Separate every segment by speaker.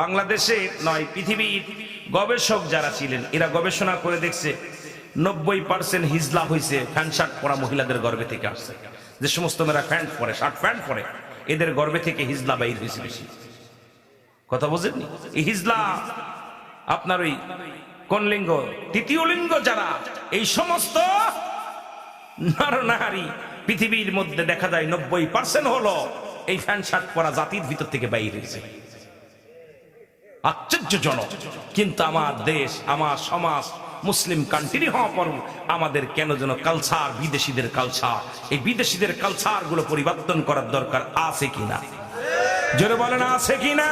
Speaker 1: বাংলাদেশে নয়, পৃথিবীর গবেষক যারা ছিলেন, এরা গবেষণা করে দেখছে নব্বই পার্সেন্ট হিজলা হয়েছে প্যান্ট শার্ট পরা মহিলাদের গর্ভে থেকে আসছে। যে সমস্ত মেয়েরা প্যান্ট পরে, শার্ট প্যান্ট পরে, এদের গর্ভে থেকে হিজলা বাইর হয়েছে বেশি। কথা বুঝেননি? এই হিজলা আপনার ওই কোন লিঙ্গ? তৃতীয় লিঙ্গ যারা, এই সমস্ত নরনারী পৃথিবীর মধ্যে দেখা যায় নব্বই পার্সেন্ট হলো এই প্যান্ট শার্ট পরা জাতির ভিতর থেকে বাইর হয়েছে। আশ্চর্যজনক। কিন্তু আমার দেশ, আমার সমাজ মুসলিম কান্ট্রি হওয়া পর আমাদের কেন যেন কালচার বিদেশিদের কালচার এই বিদেশিদের কালচারগুলো পরিবর্তন করার দরকার আছে কিনা? জোরে বলেন, আছে কিনা?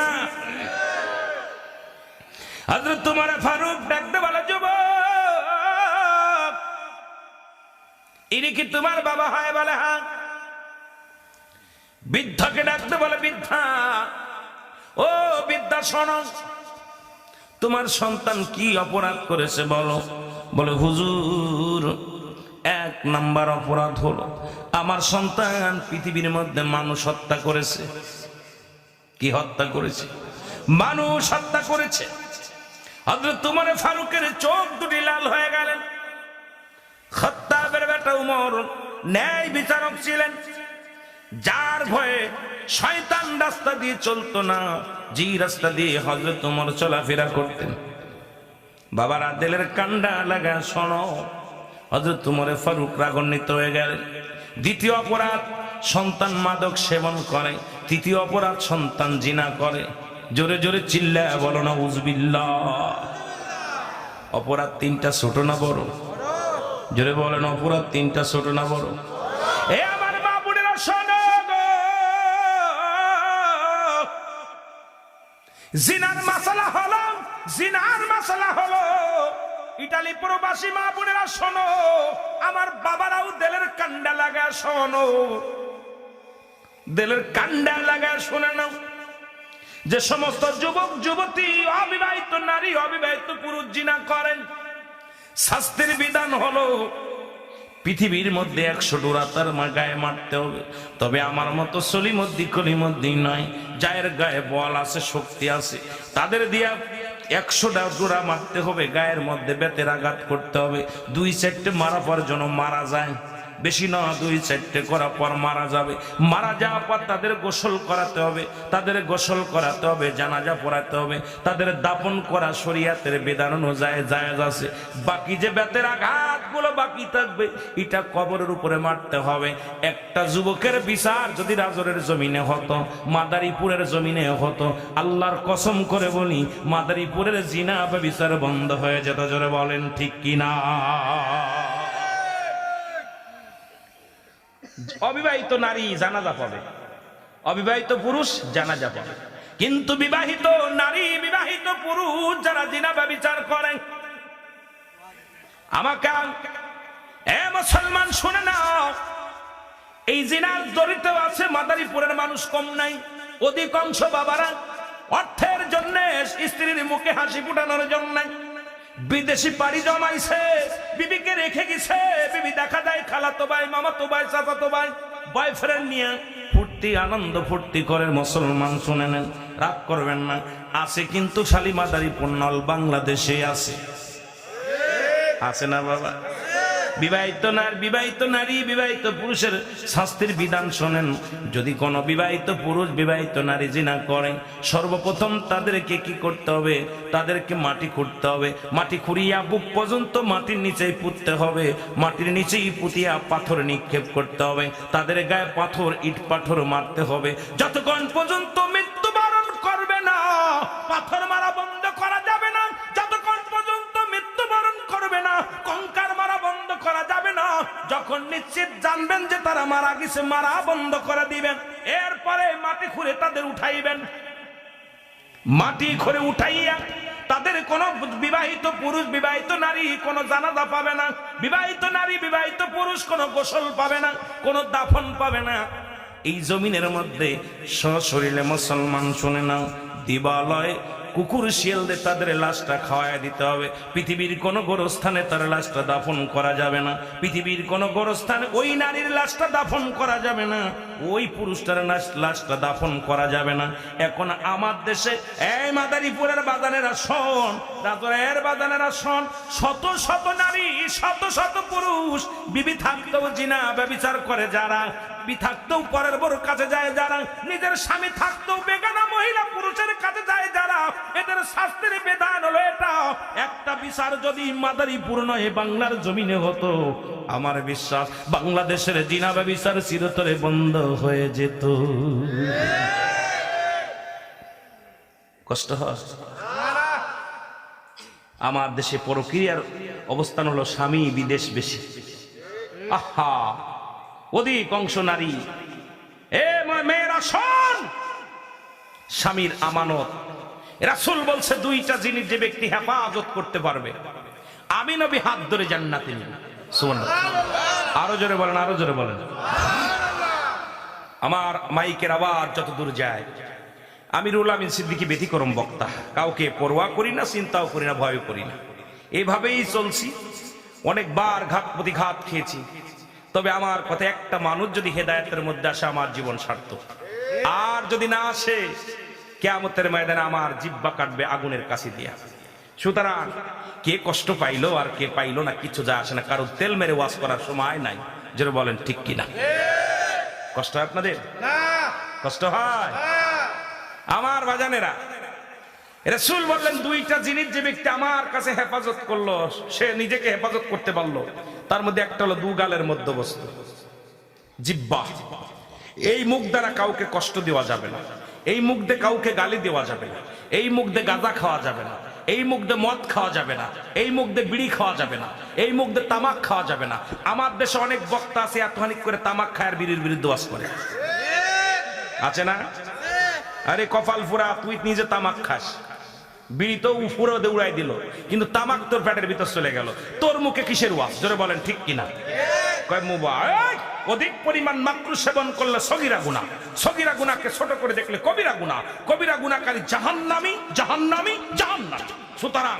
Speaker 1: তোমার ফারুক ডাকতে বলে, যুবক, ইনি কি তোমার বাবা হয়? বলে হ্যাঁ। বৃদ্ধকে ডাকতে বলে, বৃদ্ধা ও বিদ্যা শোনো তোমার সন্তান কি অপরাধ করেছে বলো? বলে, হুজুর, এক নাম্বার অপরাধ হলো, আমার সন্তান পৃথিবীর মধ্যে মানুষ হত্যা করেছে। কি হত্যা করেছে? মানুষ হত্যা করেছে। হযরত তোমার ফারুকের চোখ দুটি লাল হয়ে গেলেন। খত্তাবের বেটা উমর ন্যায় বিচারক ছিলেন। যার ভয়ে শয়তান রাস্তা দিয়ে চলতো না, যে রাস্তা দিয়ে হজরত উমর চলাফেরা করতেন। বাবার আদেলের কান্ডা লাগা, শোনো। হজরত উমরে ফারুক রাগান্বিত হয়ে গেলেন। দ্বিতীয় অপরাধ, সন্তান মাদক সেবন করে। তৃতীয় অপরাধ, সন্তান জিনা করে। জোরে জোরে চিল্লা বলো না উজবিল্লা অপরাধ তিনটা ছোট না বড়? জোরে বলেন, অপরাধ তিনটা ছোট না বড়? এ জিনার মাসালা হলো, জিনার মাসালা হলো, ইটালি প্রবাসী মা বোনেরা শোনো, আমার বাবারাও দেলের কান্ডা লাগা শোনো। দেলের কান্ডা লাগা শোনে নাও। যে সমস্ত যুবক, যুবতী, অবিবাহিত নারী, অবিবাহিত পুরুষ জিনা করেন, শাস্তির বিধান হলো পৃথিবীর মধ্যে একশো ডোরা তার গায়ে মারতে হবে। তবে আমার মতো সলিমদ্দি কলিমদ্দি নয়, যায়ের গায়ে বল আছে, শক্তি আছে। তাদের দিয়া একশোটা ডোরা মারতে হবে, গায়ের মধ্যে বেতের আঘাত করতে হবে। দুই চারটে মারা পর যেন মারা যায়। বেশি না, দুই চারটে করার পর মারা যাবে। মারা যাওয়ার পর তাদের গোসল করাতে হবে, তাদের গোসল করাতে হবে, জানাজা পড়াতে হবে, তাদের দাপন করা শরিয়াতের বিধান অনুযায়ী জায়েজ আছে। বাকি যে বেতের আঘাতগুলো বাকি থাকবে, এটা কবরের উপরে মারতে হবে। একটা যুবকের বিচার যদি রাজরের জমিনে হতো, মাদারীপুরের জমিনে হতো, আল্লাহর কসম করে বলি, মাদারীপুরের জিনা বিচার বন্ধ হয়ে যেত, জোরে বলেন ঠিক কিনা? অবিবাহিত নারী জানাজা পাবে। অবিবাহিত পুরুষ জানাজা পাবে। কিন্তু বিবাহিত নারী, বিবাহিত পুরুষ যারা জিনা বিচার করেন, আমাকে এ মুসলমান শুনে নাও, এই জিনার জড়িত আছে মাদারীপুরের মানুষ কম নাই, অধিকাংশ বাবারা অর্থের জন্য স্ত্রীর মুখে হাসি ফুটানোর জন্য। বিদেশি পাড়ি জমাইছে, বিবিকে রেখে গেছে। বিবি দেখা যায় খালাতো ভাই মামাতো ভাই চাচাতো ভাই বয়ফ্রেন্ড নিয়ে ফুর্তি, আনন্দ ফুর্তি করে মুসলমান শুনে নেন, রাগ করবেন না। আছে কিন্তু শালিমাদারি পণ্যল বাংলাদেশে আছে। আছে না বাবা? বিবাহিত নারী বিবাহিত নারী, বিবাহিত পুরুষের শাস্তির বিধান শোনেন। যদি কোনো বিবাহিত পুরুষ, বিবাহিত নারী জিনা করে, সর্বপ্রথম তাদেরকে কি করতে হবে? তাদেরকে মাটি খুঁড়তে হবে। মাটি খুঁড়িয়া বুক পর্যন্ত মাটির নিচেই পুঁততে হবে। মাটির নিচেই পুঁতিয়া পাথর নিক্ষেপ করতে হবে। তাদের গায়ে পাথর, ইট পাথর মারতে হবে। যতক্ষণ পর্যন্ত মৃত্যুবরণ যখন নিশ্চিত জানবেন যে তারা মারা গেছে, মারা বন্ধ করে দিবেন। এরপরে মাটি খুঁড়ে তাদের উঠাইবেন। মাটি খুঁড়ে উঠাইয়া তাদের কোন বিবাহিত পুরুষ, বিবাহিত নারী কোন জানাজা পাবে না। বিবাহিত নারী, বিবাহিত পুরুষ কোন গোসল পাবে না, কোন দাফন পাবে না। এই জমিনের মধ্যে সশরীরে মুসলমান শুনে নাও, দিবালয় কুকুর শিয়ালদের তাদের লাশটা খাওয়ায় দিতে হবে। পৃথিবীর কোন গোরস্থানে তার লাশটা দাফন করা যাবে না। পৃথিবীর কোন গোরস্থানে ওই নারীর লাশটা দাফন করা যাবে না। ওই পুরুষটার লাশ- লাশটা দাফন করা যাবে না। এখন আমার দেশে, এই মাদারীপুরের বাদানেরা শোন রাজের বাদানেরা শোন শত শত নারী, শত শত পুরুষ, বিবি থাকতেও জিনা, ব্যবচার করে যারা, বিবি থাকতেও পরের বড় কাছে যায় যারা, নিজের স্বামী থাকতেও বেগানা মহিলা পুরুষের কাছে যায়, যারা এদের শাস্ত্রের বেদান হলো এটা। একটা বিচার যদি মাদারীপুর নয়, বাংলার জমিনে হতো। আমার বিশ্বাস, বাংলাদেশের জিনা ব্যবচার চিরতরে বন্ধ হয়ে যেত। কষ্ট হয়। আমার দেশে পরক্রিয়ার অবস্থান হলো স্বামী বিদেশ বেশি। আহা! অধিক অংশ নারী। এ মেয়েরা শোন স্বামীর আমানত। রাসুল বলছে, দুইটা জিনিস যে ব্যক্তি হেফাজত করতে পারবে। আমি নবী হাত ধরে জান্নাতে নিব। আরও জোরে বলেন, আরও জোরে বলেন। আমার মাইকের আওয়াজ যত দূর যায়, আমি রুল আমিন সিদ্দিকি ব্যতিক্রম বক্তা। কাউকে পরোয়া করি না, চিন্তাও করি না ভয় করি না। এভাবেই চলছি। অনেকবার ঘাত প্রতিঘাত খেয়েছি। তবে আমার কথা, একটা মানুষ যদি হেদায়তের মধ্যে আসে, আমার জীবন সার্থক। আর যদি না আসে কেয়ামতের ময়দানে আমার জিব্বা কাটবে আগুনের কাছে দিয়া। সুতরাং কে কষ্ট পাইলো আর কে পাইলো না কিছু যা আসে না। কারও তেল মেরে ওয়াশ করার সময় নাই। যেটা বলেন ঠিক কিনা কষ্ট হয় আপনাদের? কষ্ট হয়? আমার বাজানেরা রসুল বললেন দুইটা জিনিস যে ব্যক্তি আমার কাছে হেফাজত করল সে নিজেকে হেফাজত করতে পারল। তার মধ্যে একটা হলো দু গালের মধ্যবস্তু জিব্বা এই মুখ দ্বারা কাউকে কষ্ট দেওয়া যাবে না। এই মুখ দিয়ে কাউকে গালি দেওয়া যাবে না। এই মুখ দিয়ে গাঁজা খাওয়া যাবে না। এই মুখ দিয়ে মদ খাওয়া যাবে না। এই মুখ দিয়ে বিড়ি খাওয়া যাবে না। এই মুখ দিয়ে তামাক খাওয়া যাবে না। আমার দেশে অনেক বক্তা আছে এতখানিক করে তামাক খায় আর বিড়ির বিরুদ্ধে ওয়াজ করে। আছে না? আরে কপাল ফুরা, তুই নিজে তামাক খাস। বিড়ি তো উপরে দৌড়াই দিল। কিন্তু তামাক তোর পেটের ভিতর চলে গেল। তোর মুখে কিসের ওয়াজ? জোরে বলেন, ঠিক কিনা? কয় মোবাইল অধিক পরিমাণ মাকরু সেবন করলে সগিরা গুণা সগিরা গুণাকে ছোট করে দেখলে কবিরা গুণা কবিরা গুণাকারী জাহান্নামি জাহান্নামি জাহান্নামি। সুতরাং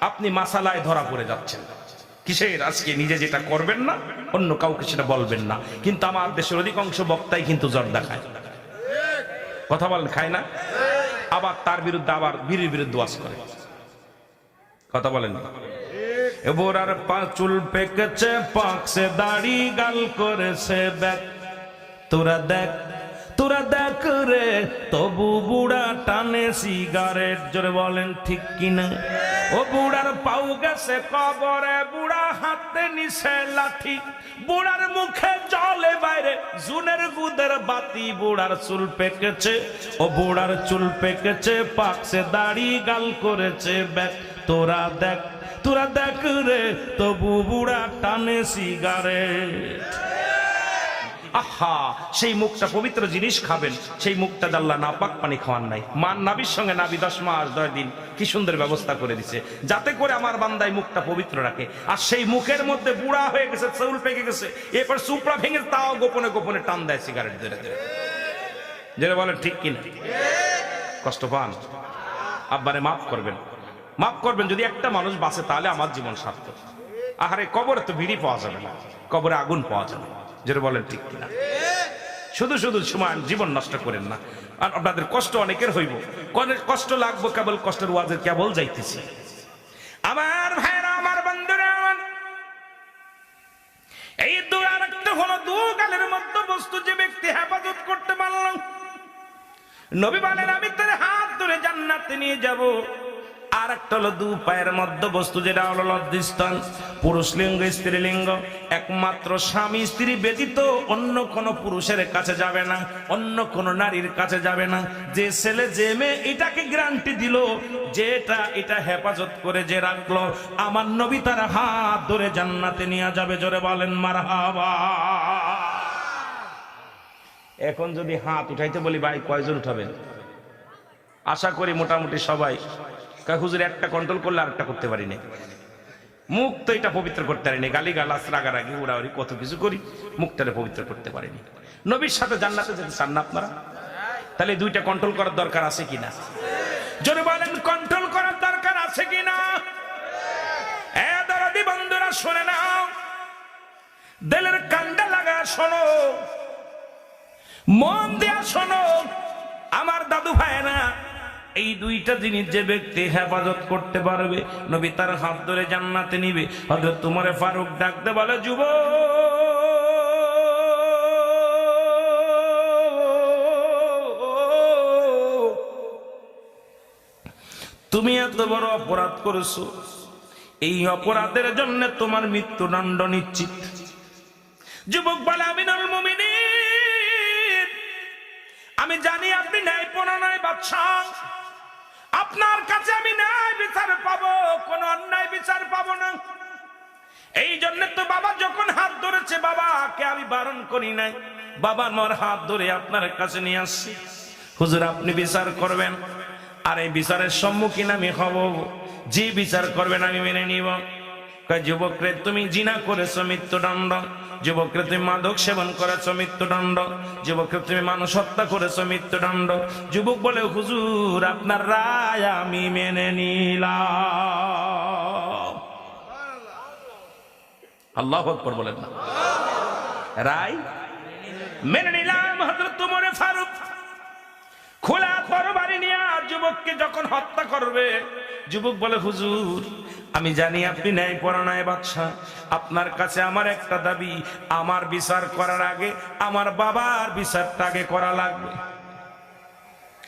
Speaker 1: আপনি মাসালায় ধরা পড়ে যাচ্ছেন। কিসের? আজকে নিজে যেটা করবেন না, অন্য কাউকে সেটা বলবেন না। কিন্তু আমার দেশের অধিকাংশ বক্তাই কিন্তু জর্দা খায়। কথা বলেন, খায় না? আবার তার বিরুদ্ধে আবার বীরের বিরুদ্ধে ওয়াজ করে। কথা বলেন এবার পা চুল পেকেছে পাকছে দাড়ি গাল করেছে ব্যাক তোরা দেখ তোরা দেখ রে, তবু বুড়া টানে সিগারেট। জোরে বলেন, ঠিক কিনা? ও বুড়ার পাউ গেছে কবরে, বুড়া হাতে নিছে লাঠি। বুড়ার মুখে জলে বাইরে, জুনের গুদের বাতি বুড়ার চুল পেকেছে। ও বুড়ার চুল পেকেছে পাকছে দাড়ি গাল করেছে ব্যাক তোরা দেখ তোরা দেখ রে, তবু বুড়া টানে সিগারেট। আহা, সেই মুখটা পবিত্র জিনিস খাবেন, সেই মুখটা জাল্লা না পাক পানি খাওয়ান নাই। মান নাবির সঙ্গে নাবি দশ মাস, দশ দিন, কি সুন্দর ব্যবস্থা করে দিছে। যাতে করে আমার বান্দায় মুখটা পবিত্র রাখে। আর সেই মুখের মধ্যে বুড়া হয়ে গেছে, চৌল পেকে গেছে। এরপর সুপড়া ভেঙে তাও গোপনে গোপনে টান দেয় সিগারেট ধরে ধরে। যেটা বলেন, ঠিক কিনা? কষ্ট পান? আব্বারে মাফ করবেন। মাফ করবেন, যদি একটা মানুষ বাঁচে, তাহলে আমার জীবন সার্থক। আহারে, কবরে তো বিড়ি পাওয়া যাবে না। কবরে আগুন পাওয়া যাবে যেটা বলেন, ঠিক কিনা? শুধু শুধু সময় জীবন নষ্ট করেন না। আর আপনাদের কষ্ট অনেকের হইব। কষ্ট লাগবো, কেবল কষ্টের ওয়াজের কেবল যাইতেছি। আমার ভাইরা, আমার বন্ধুরা এই দু আর একটা হলো দু গালের মধ্যে বস্তু যে ব্যক্তি হেফাজত করতে পারল নবী বলেন, আমি তোর হাত ধরে জান্নাতে নিয়ে যাব। আর একটা হলো দু পায়ের মধ্য বস্তু, যেটা হলো লজ্জিস্থান। পুরুষ লিঙ্গ, স্ত্রী লিঙ্গ। একমাত্র স্বামী, স্ত্রী ব্যতীত অন্য কোন পুরুষের কাছে যাবে না, অন্য কোন নারীর কাছে যাবে না। যে ছেলে, যে মেয়ে, এটাকে গ্যারান্টি দিল, যেটা এটা হেফাজত করে যে রাখল, আমার নবী তার হাত ধরে জান্নাতে নিয়ে যাবে, জোরে বলেন, মারহাবা। এখন যদি হাত উঠাইতে বলি, ভাই, কয়জন উঠাবেন? আশা করি মোটামুটি সবাই। হুজুর একটা কন্ট্রোল করলে আরেকটা করতে পারি না মুখ তো এটা পবিত্র করতে পারিনি। গালি গালাস রাগারাগি, উড়াউড়ি, কত কিছু করি, মুখটারে পবিত্র করতে পারিনি। নবীর সাথে জান্নাতে যেতে চান না আপনারা? তাহলে দুইটা কন্ট্রোল করার দরকার আছে কিনা যদি বলেন কন্ট্রোল করার দরকার আছে কিনা বন্ধুরা, শুনে নাও। দিলের কান্ডা লাগা, শোনো। মন দিয়া শোনো। আমার দাদু ভাইরা এই দুইটা জিনিস যে ব্যক্তি হেফাজত করতে পারবে, নবী তার হাত ধরে জান্নাতে নিবে। হয়তো তোমারে ফারুক ডাকতে বলে যুব তুমি এত বড় অপরাধ করেছ। এই অপরাধের জন্য তোমার মৃত্যুদণ্ড নিশ্চিত। যুবক বলে মুমিনিন, আমি জানি আপনি ন্যায় নয় বাদশাহ আপনার কাছে আমি ন্যায় বিচার পাবো, কোন অন্যায় বিচার পাবো না। এই জন্য তো বাবা যখন হাত ধরেছে, বাবাকে আমি বারণ করি নাই। বাবা আমার হাত ধরে আপনার কাছে নিয়ে আসছি। হুজুর, আপনি বিচার করবেন। আর এই বিচারের সম্মুখীন আমি হব। যে বিচার করবেন, আমি মেনে নিব। যুবক রে তুমি জিনা করেছ মৃত্যুদণ্ড। যুবকরে তুমি মাদক সেবন করেছ, মৃত্যুদণ্ড। যুবকরে তুমি মানুষ হত্যা করেছ, মৃত্যুদণ্ড। যুবক বলে, হুজুর, আপনার রায় আমি মেনে নিলাম। আল্লাহ আকবর বলেন না। রায় মেনে নিলাম হজরত তোমারে ফারুক। খোলা তরবারি নিয়ে যুবককে যখন হত্যা করবে, যুবক বলে, হুজুর আমি জানি আপনি ন্যায় পরানায় বাদশাহ। আপনার কাছে আমার একটা দাবি, আমার বিচার করার আগে আমার বাবার বিচারটা আগে করা লাগবে।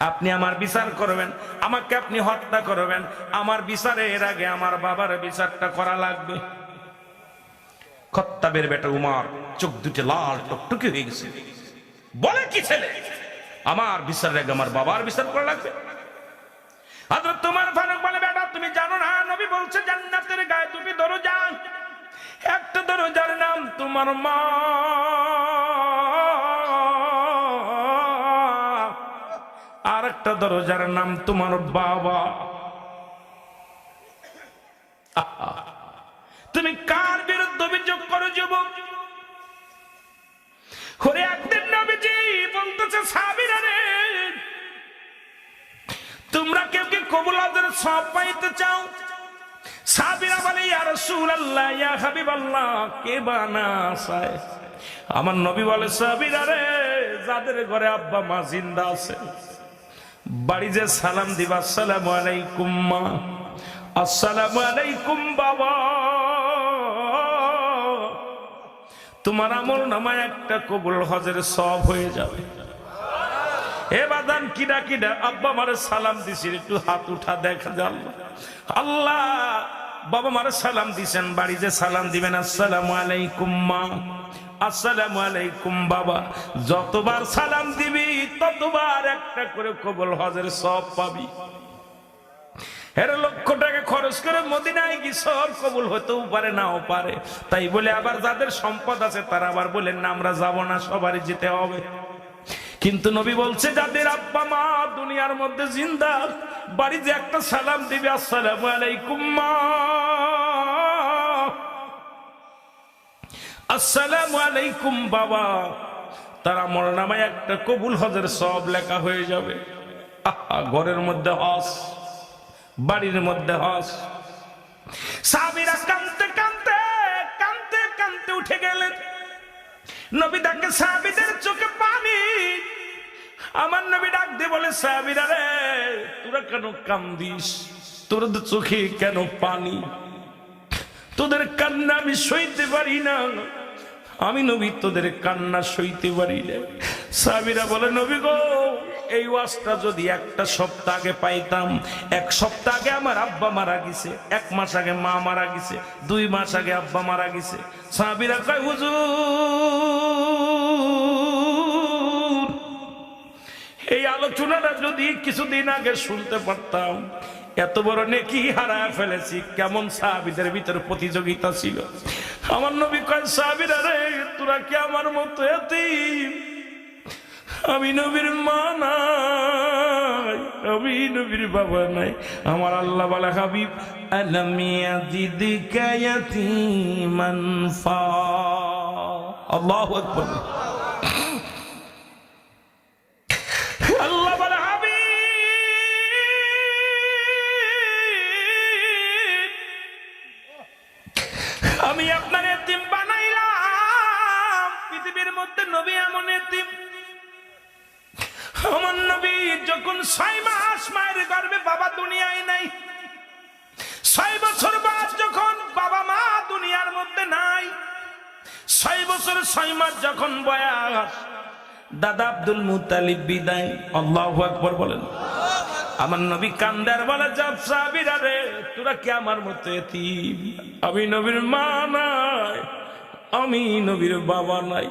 Speaker 1: আপনি আমার বিচার করবেন, আমাকে আপনি হত্যা করবেন, আমার বিচারের আগে আমার বাবার বিচারটা করা লাগবে। খত্তাবের বেটা উমার, চোখ দুটি লাল, টকটকে হয়ে গেছে। বলে কি ছেলে? আমার বিচার আগে আমার বাবার বিচার করা লাগবে। তোমার ফারুক বলে তুমি জানো না, নবী বলছে জান্নাতের গায়ে দুটি দরজা। একটা দরজার নাম তোমার মা। আর একটা দরজার নাম তোমার বাবা। তুমি কার বিরুদ্ধে অভিযোগ করো, যুবক? হরে একদিন নবীজি বলতেছে সাবিরা রে তোমরা কেউ কি কবুলাদের সব পাইতে চাও? সাবিরা বলে, ইয়া রাসূলুল্লাহ, ইয়া হাবিবাল্লাহ, কে বানা চায় আমার নবী বলে সাবিরা রে, যাদের ঘরে আব্বা মা জিন্দা আছে, বাড়ি যে সালাম দিবা, আসসালামু আলাইকুম মা, আসসালামু আলাইকুম বাবা। তোমার আমল নামায় একটা কবুল হজের সব হয়ে যাবে। এ বাদান কিডা কিডা, আব্বা মারে সালাম দিছিল একটু হাত উঠা দেখা যাল আল্লাহ, বাবা মারে সালাম দিছেন, বাড়ি যে সালাম দিবেন, আসসালামু আলাইকুম মা, আসসালামু আলাইকুম বাবা। যতবার সালাম দিবি, ততবার একটা করে কবুল হজের সব পাবি। এর লক্ষ টাকা খরচ করে মদিনায় কি সব কবুল হতেও পারে, নাও পারে। তাই বলে আবার যাদের সম্পদ আছে, তারা আবার বলেন, না, আমরা যাব না, সবারই যেতে হবে। কিন্তু নবী বলছে, যাদের আব্বা মা দুনিয়ার মধ্যে জিন্দা বাড়িতে একটা সালাম দিবে, আসসালামু আলাইকুম মা। আসসালামু আলাইকুম বাবা। তারা মর নামায় একটা কবুল হজের সব লেখা হয়ে যাবে। ঘরের মধ্যে হস, বাড়ির মধ্যে হস। সাবিরা কানতে কানতে কানতে কানতে উঠে গেলেন। নবী তাকে সাবিদের চোখে আমার নবী ডাক দিয়ে বলে, সাহাবিরা রে, তোরা কেন কান্দিস? তোর চোখে কেন পানি? তোদের কান্না আমি সইতে পারি না। আমি নবী, তোদের কান্না সইতে পারি না। সাবিরা বলে, নবী গো, এই ওয়াজটা যদি একটা সপ্তাহ আগে পাইতাম, এক সপ্তাহ আগে আমার আব্বা মারা গেছে, এক মাস আগে মা মারা গেছে, দুই মাস আগে আব্বা মারা গেছে। সাবিরা কয়, হুজুর আলোচনাটা যদি কিছুদিন আগে শুনতে পারতাম, এত বড় নেকি হারায় ফেলেছি, কেমন সাহাবিদের ভিতরে প্রতিযোগিতা ছিল। আমার নবী কয়, সাহাবিরা রে, তোরা কি আমার মতো এতিম? আমি নবীর মা নাই, আমি নবীর বাবা নাই। আমার আল্লাহ বলে, হাবিব, আলম ইয়াজিদিকা ইয়াতীমান ফা আল্লাহু আকবার। দাদা আব্দুল মুতালিব বিদায়। আল্লাহ আকবর বলেন। আমার নবী কান্দার বলে যাব সাবিরা রে, তোরা কি আমার মতো এতিম? আমি নবীর মা নাই, আমি নবীর বাবা নাই।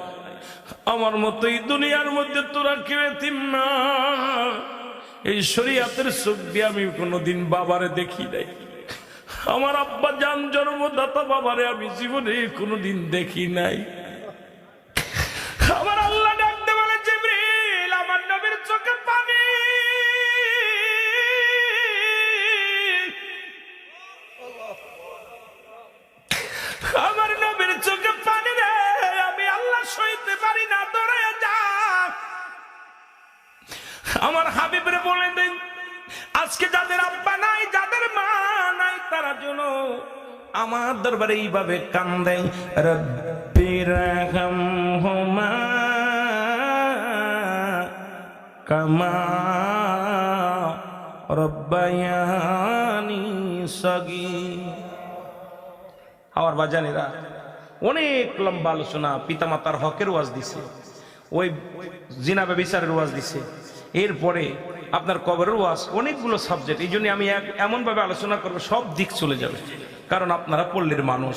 Speaker 1: আমার মতো এই দুনিয়ার মধ্যে তোরা কেউ এতিম না। এই শরীয়তের চোখ দিয়ে আমি কোনোদিন বাবারে দেখি নাই। আমার আব্বা জান জন্মদাতা বাবারে আমি জীবনে কোনোদিন দেখি নাই। আমার দরবারে এইভাবে কান্দে রব্বির হুমা কামা রব্বায়ানি সগী আমার বাজানেরা, অনেক লম্বা আলোচনা পিতামাতার হকের ওয়াজ দিছে, ওই জিনাবে বিচারের ওয়াজ দিছে। এরপরে আপনার কবরের ওয়াজ, অনেকগুলো সাবজেক্ট, এই জন্য আমি এমনভাবে আলোচনা করব, সব দিক চলে যাবে। কারণ আপনারা পল্লীর মানুষ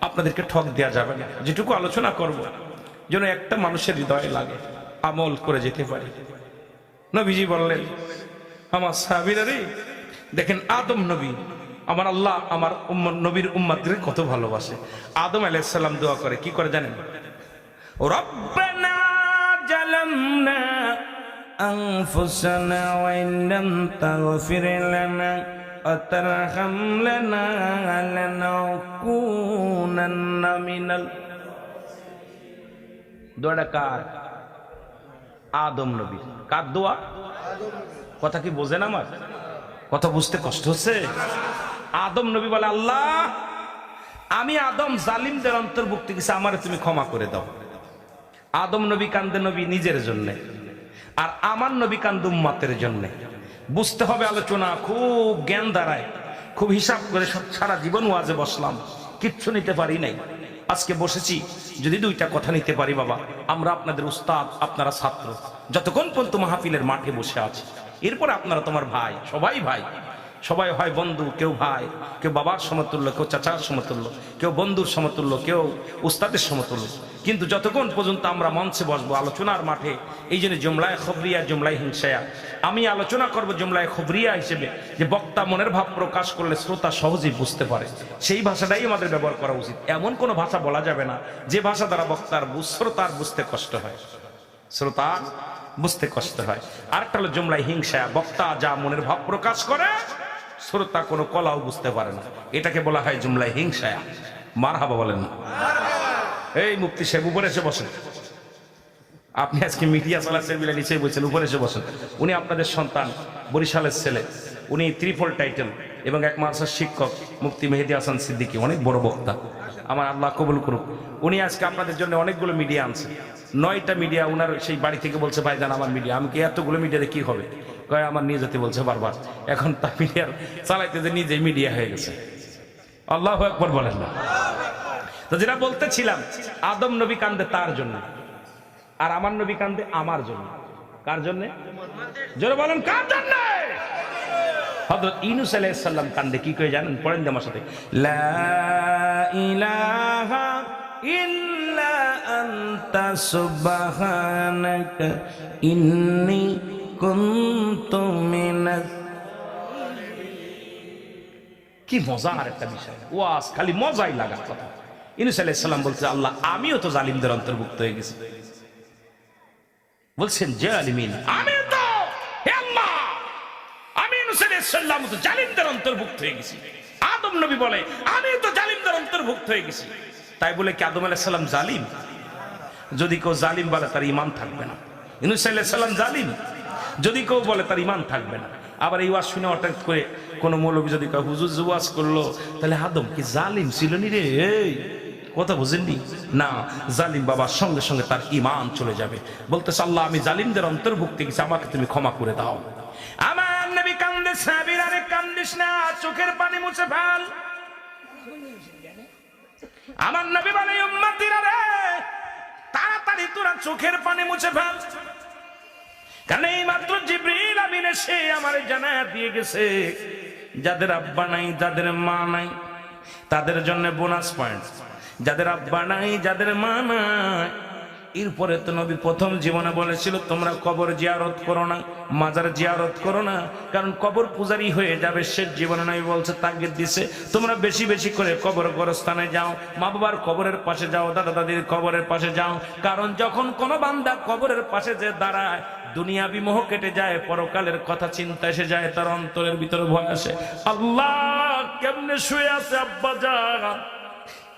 Speaker 1: আপনাদেরকে ঠক দেওয়া যাবে না যেটুকু আলোচনা করব যেন একটা মানুষের হৃদয়ে লাগে আমল করে যেতে পারি নবীজি বললেন আমার সাহাবিরা রে দেখেন আদম নবী আমার আল্লাহ আমার উম্ম- নবীর উম্মাদের কত ভালোবাসে আদম আলাইসাল্লাম দোয়া করে কি করে জানেন রব্বানা জালামনা أنفسنا وإن لم تغفر لنا وترحمنا لنكونن من ال দোয়াটা কার আদম নবী কার দোয়া কথা কি বোঝেন আমার কথা বুঝতে কষ্ট হচ্ছে আদম নবী বলে আল্লাহ আমি আদম জালিমদের অন্তর্ভুক্ত কিছু আমার তুমি ক্ষমা করে দাও আদম নবী কান্দে নবী নিজের জন্য আর আমার নবী কান্দে উম্মাতের জন্য বুঝতে হবে আলোচনা, খুব জ্ঞান দাঁড়ায় খুব হিসাব করে সারা জীবন ওয়াজে বসলাম, কিচ্ছু নিতে পারি নাই। আজকে বসেছি, যদি দুইটা কথা নিতে পারি বাবা, আমরা আপনাদের উস্তাদ, আপনারা ছাত্র, যতক্ষণ পর্যন্ত মাহফিলের মাঠে বসে আছি। এরপর আপনারা তোমার ভাই, সবাই ভাই সবাই হয় বন্ধু, কেউ ভাই, কেউ বাবার সমতুল্য, কেউ চাচার সমতুল্য, কেউ বন্ধুর সমতুল্য, কেউ উস্তাদের সমতুল্য। কিন্তু যতক্ষণ পর্যন্ত আমরা মঞ্চে বসবো, আলোচনার মাঠে, এই জন্য জুমলায় খবরিয়া, জুমলায় হিংসায়া। আমি আলোচনা করব জুমলায় খবরিয়া হিসেবে, যে বক্তা মনের ভাব প্রকাশ করলে শ্রোতা সহজেই বুঝতে পারে। সেই ভাষাটাই আমাদের ব্যবহার করা উচিত। এমন কোনো ভাষা বলা যাবে না, যে ভাষা দ্বারা বক্তার শ্রোতার বুঝতে কষ্ট হয়। শ্রোতা বুঝতে কষ্ট হয়। আরেকটা হলো জুমলায় হিংসা বক্তা যা মনের ভাব প্রকাশ করে শ্রোতা কোনো কলাও বুঝতে পারে না। এটাকে বলা হয় জুমলায় হিংসায়া। মার হাবা বলেন এই মুক্তি সাহেব, উপরে এসে বসেন। আপনি আজকে মিডিয়া চালাচ্ছেন মিলে নিচে বলছেন, উপরে এসে বসেন। উনি আপনাদের সন্তান, বরিশালের ছেলে। উনি ত্রিপল টাইটেল এবং এক মাসার শিক্ষক মুক্তি মেহেদি হাসান সিদ্দিকী, অনেক বড় বক্তা। আমার আল্লাহ কবুল করুক। উনি আজকে আপনাদের জন্য অনেকগুলো মিডিয়া আনছে। নয়টা মিডিয়া উনার সেই বাড়ি থেকে বলছে, ভাই জান, আমার মিডিয়া। আমি কি এতগুলো মিডিয়াতে কি হবে? কয়, আমার নিয়ে যেতে বলছে বারবার। এখন তা মিডিয়ার চালাইতে যে নিজেই মিডিয়া হয়ে গেছে। আল্লাহ একবার বলেন না। তো যেটা বলতেছিলাম, আদম নবী কান্দে তার জন্য আর আমার নবী কান্দে আমার জন্য। কার জন্য? জোরে বলেন, কার জন্য? হযরত ইউনূস আলাইহিস সালাম কান্দে, কি কই জানেন? পড়েন আমার সাথে। লা ইলাহা ইল্লা আনতা সুবহানাকা, ইন্নী কি মজার একটা বিষয়। খালি মজাই লাগার কথা। ইনুস বলছে, আল্লাহ, আমিও তো জালিমদের অন্তর্ভুক্ত হয়ে গেছি। বলছেন জালিমিন আমি তো আমি ইউনূস আলাইহিস সালাম তো জালিমদের অন্তর্ভুক্ত হয়ে গেছি। আদম নবী বলে আমি তো জালিমদের অন্তর্ভুক্ত হয়ে গেছি। তাই বলে কি আদম আলাইহিস সালাম জালিম? যদি কেউ জালিম বলে, তার ইমান থাকবে না। সালাম জালিম? যদি কেউ বলে তার ইমান থাকবে না, আবার এই ওয়াজ শুনে হঠাৎ করে কোনো মৌলবী যদি কয়, হুজুর যে ওয়াজ করল, তাহলে আদম কি জালিম ছিল নি রে? কথা বুঝেননি? না, জালিম বাবার সঙ্গে সঙ্গে তার ইমান চলে যাবে। বলতে আল্লাহ, আমি জালিমদের অন্তর্ভুক্ত গেছি, আমাকে তুমি ক্ষমা করে দাও। আমার নবী কান্দে সাবির আরে কান্দিস না, চোখের পানি মুছে ফেল। আমার নবী বলে তাড়াতাড়ি তোরা চোখের পানি মুছে ফেল। কারণ এই মাত্র জিব্রিল আমিন এসে আমার জানা দিয়ে গেছে, যাদের আব্বা নাই, যাদের মা নাই, তাদের জন্য বোনাস পয়েন্ট যাদের আব্বা নাই, যাদের মা নাই, এরপরে তো নবী প্রথম জীবনে বলেছিল, তোমরা কবর জিয়ারত করো না, মাজার জিয়ারত করো না, কারণ কবর পূজারি হয়ে যাবে শেষ জীবনে নবী বলছে, তাগিদ দিছে, তোমরা বেশি বেশি করে কবর গোরস্থানে যাও, মা বাবার কবরের পাশে যাও, দাদা দাদির কবরের পাশে যাও, কারণ যখন কোনো বান্দা কবরের পাশে যে দাঁড়ায় দুনিয়া বিমোহ কেটে যায়, পরকালের কথা চিন্তা এসে যায়, তার অন্তরের ভিতরে ভয় আসে। আল্লাহ কেমনে শুয়ে আছে, আব্বা যান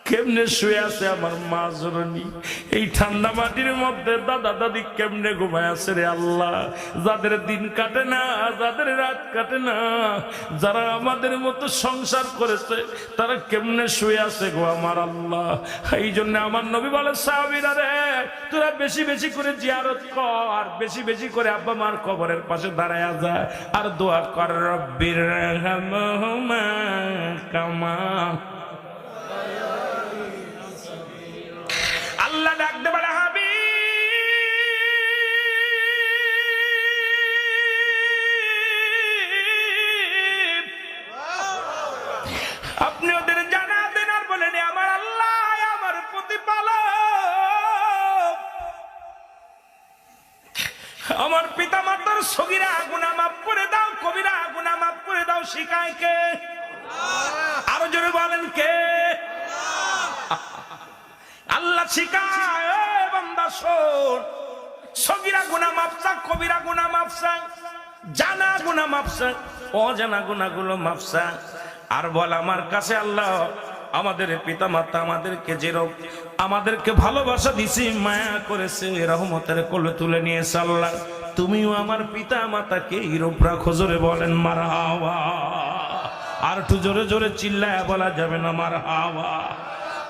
Speaker 1: কেমনে শুয়ে আছে আমার মা জননী? এই ঠান্ডা মাটির মধ্যে দাদা দাদি কেমনে ঘুমায় আছে রে আল্লাহ? যাদের দিন কাটে না, যাদের রাত কাটে না, যারা আমাদের মতো সংসার করেছে, তারা কেমনে শুয়ে আছে গো আমার আল্লাহ? এই জন্য আমার নবী বলে, সাহাবিরা রে, তোরা বেশি বেশি করে জিয়ারত কর, বেশি বেশি করে আব্বা মার কবরের পাশে দাঁড়ায় যায় আর দোয়া কর রব্বির কামা আমার পিতা মাতার সগিরা গুনা মাফ করে দাও, কবিরা গুনা মাফ করে দাও, শিখায় কে? আরও জোরে বলেন কে? আল্লাহ শিখায় বান্দা শোন। সগিরা গুনা মাপসা কবিরা গুনা মাপসা জানা গুনা মাপসা অজানা গুনা গুলো মাপসা আর বল আমার কাছে আল্লাহ, আমাদের পিতা মাতা আমাদেরকে যেরকম আমাদেরকে ভালোবাসা দিছি, মায়া করেছে রহমতের কোলে তুলে নিয়ে সাল্লা তুমিও আমার পিতা মাতাকে ইরোপরা খোঁজরে জোরে বলেন মার হাওয়া আর একটু জোরে জোরে চিল্লায় বলা যাবে না মার হাওয়া